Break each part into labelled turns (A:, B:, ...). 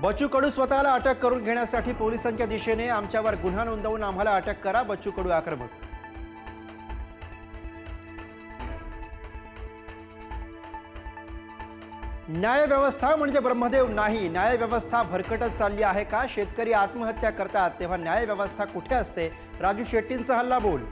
A: बच्चू कडू स्वतःला अटक करून घेण्यासाठी पोलिसांच्या दिशेने आमच्यावर गुन्हा नोंदवून आम्हाला अटक करा. बच्चू कडू आक्रमक. न्यायव्यवस्था म्हणजे ब्रह्मदेव नाही. न्यायव्यवस्था भरकटत चालली आहे का? शेतकरी आत्महत्या करतात तेव्हा न्यायव्यवस्था कुठे असते? राजू शेट्टींचा हल्ला बोल.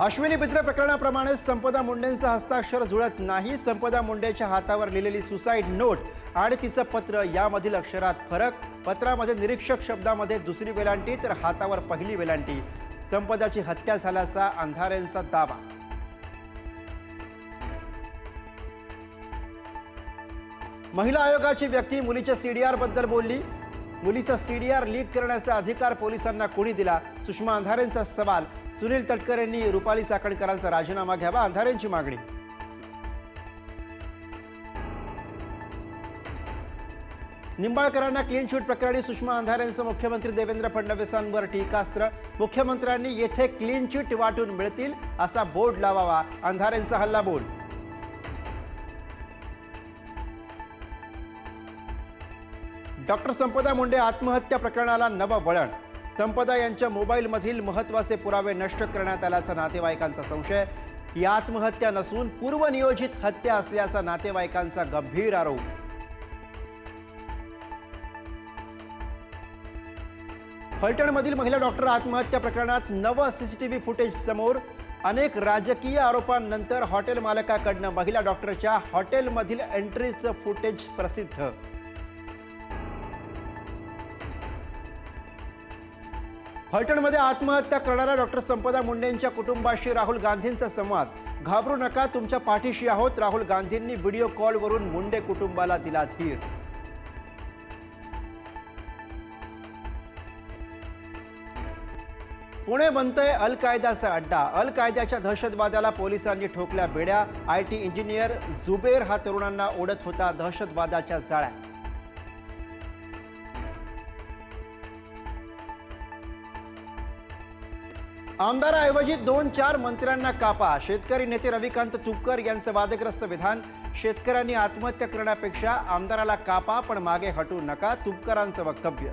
A: अश्विनी पित्र प्रकरणाप्रमाणे संपदा मुंडेंचा हस्ताक्षर जुळत नाही. संपदा मुंडेच्या हातावर लिहिलेली सुसाईड नोट आणि तिचं पत्र यामधील अक्षरात फरक पत्रामध्ये निरीक्षक शब्दामध्ये दुसरी वेलांटी तर हातावर पहिली वेलांटी. संपदाची हत्या झाल्याचा अंधारेंचा दावा. महिला आयोगाची व्यक्ती मुलीच्या सीडीआरबद्दल बोलली. मुलीचा सीडीआर लीक करण्याचा अधिकार पोलिसांना कोणी दिला? सुषमा अंधारेंचा सवाल. सुनील तटकर यांनी रुपाली चाकणकरांचा राजीनामा घ्यावा अंधारेंची मागणी. निंबाळकरांना क्लीन चिट प्रकरणी सुषमा अंधारेंचं मुख्यमंत्री देवेंद्र फडणवीसांवर टीकास्त्र. मुख्यमंत्र्यांनी येथे क्लीन चिट वाटून मिळतील असा बोर्ड लावावा. अंधारेंचा हल्ला बोल. डॉक्टर संपदा मुंडे आत्महत्या प्रकरणाला नवं वळण. संपदा यांच्या मोबाईलमधील महत्त्वाचे पुरावे नष्ट करण्यात आल्याचा नातेवाईकांचा संशय. ही आत्महत्या नसून पूर्वनियोजित हत्या असल्याचा नातेवाईकांचा गंभीर आरोप. फलटणमधील महिला डॉक्टर आत्महत्या प्रकरणात नवं सीसीटीव्ही फुटेज समोर अनेक राजकीय आरोपांनंतर हॉटेल मालकाकडनं महिला डॉक्टरच्या हॉटेलमधील एंट्रीचं फुटेज प्रसिद्ध. फलटणमध्ये आत्महत्या करणाऱ्या डॉक्टर संपदा मुंडेंच्या कुटुंबाशी राहुल गांधींचा संवाद. घाबरू नका तुमच्या पाठीशी आहोत. राहुल गांधींनी व्हिडिओ कॉलवरून मुंडे कुटुंबाला दिला धीर. पुणे बनतंय अल कायदाचा अड्डा. अल कायद्याच्या दहशतवादाला पोलिसांनी ठोकल्या बेड्या. आय टी इंजिनियर जुबेर हा तरुणांना ओढत होता दहशतवादाच्या जाळ्यात. आमदाराऐवजी दोन चार मंत्र्यांना कापा. शेतकरी नेते रविकांत तुपकर यांचं वादग्रस्त विधान. शेतकऱ्यांनी आत्महत्या करण्यापेक्षा आमदाराला कापा पण मागे हटू नका तुपकरांचं वक्तव्य.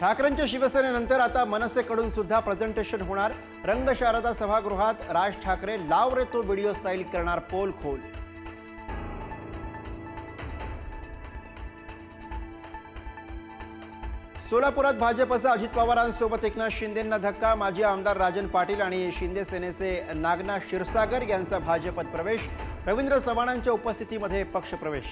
A: ठाकरेंच्या शिवसेनेनंतर आता मनसेकडून सुद्धा प्रेझेंटेशन होणार. रंगशारदा सभागृहात राज ठाकरे लाव रे तो व्हिडिओ स्टाईल करणार पोल खोल सोलापुरात भाजपचा अजित पवारांसोबत एकनाथ शिंदेंना धक्का माजी आमदार राजन पाटील आणि शिंदे सेनेचे नागना क्षीरसागर यांचा भाजपत प्रवेश रवींद्र चव्हाणांच्या उपस्थितीमध्ये पक्षप्रवेश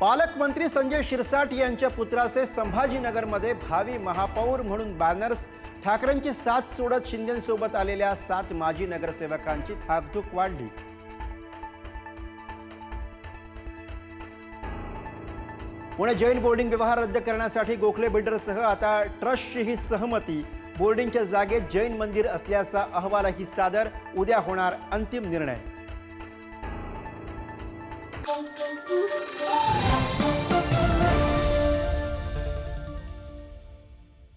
A: पालकमंत्री संजय शिरसाट यांच्या पुत्राचे संभाजीनगरमध्ये भावी महापौर म्हणून बॅनर्स ठाकरेंची साथ सोडत शिंदेसोबत आलेल्या सात माजी नगरसेवकांची थाकधूक वाढली. पुणे जैन बोर्डिंग व्यवहार रद्द करण्यासाठी गोखले बिल्डरसह आता ट्रस्टचीही सहमती. बोर्डिंगच्या जागेत जैन मंदिर असल्याचा अहवालही सादर. उद्या होणार अंतिम निर्णय.